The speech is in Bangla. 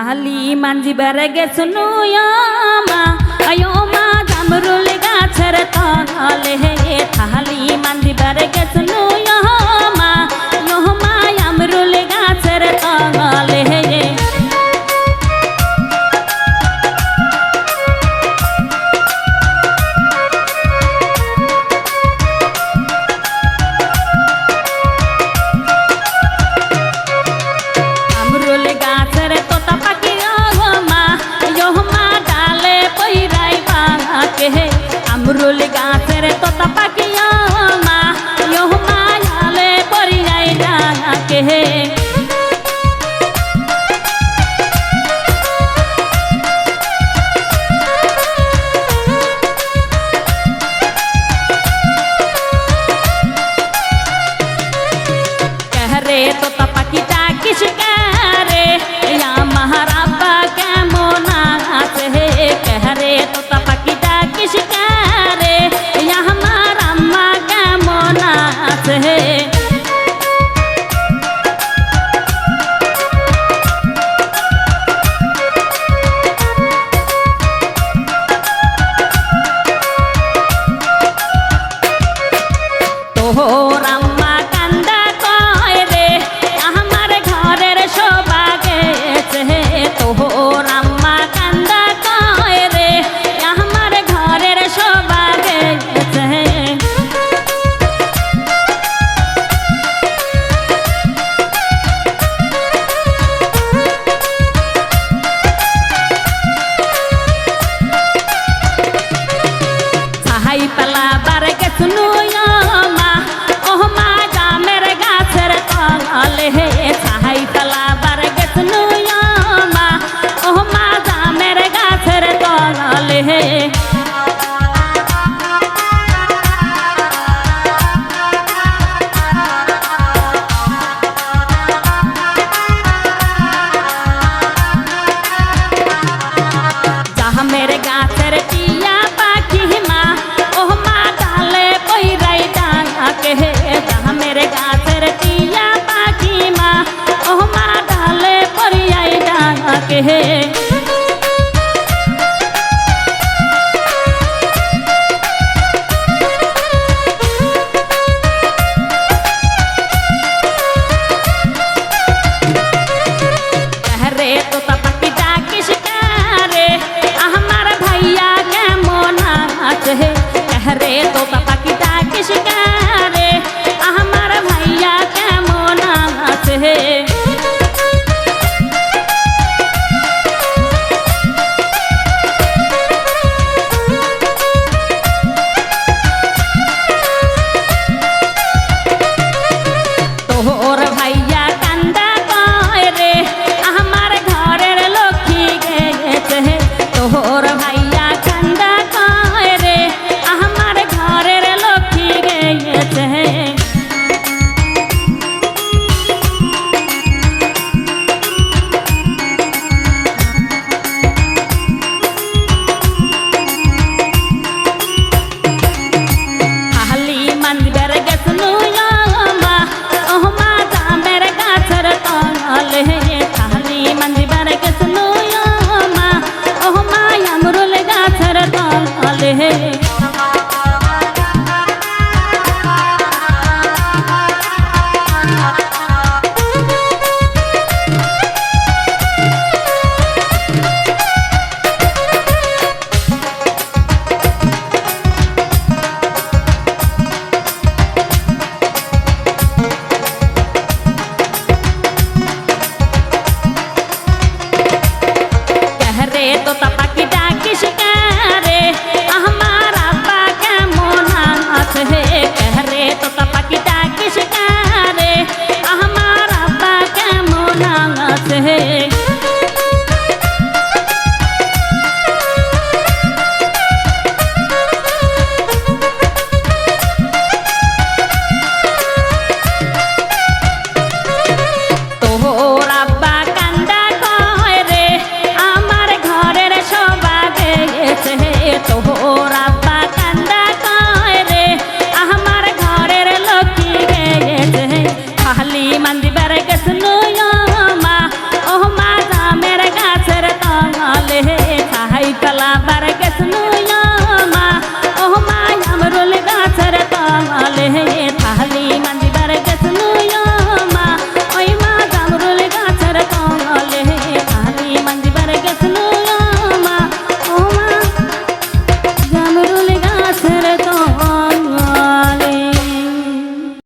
আলি মানজিবার গেছ মা আয়ো মা জামরুল গাছের তলে থালি মানজিবার গেছ নয় কুরুল গাছের তোতা পাখি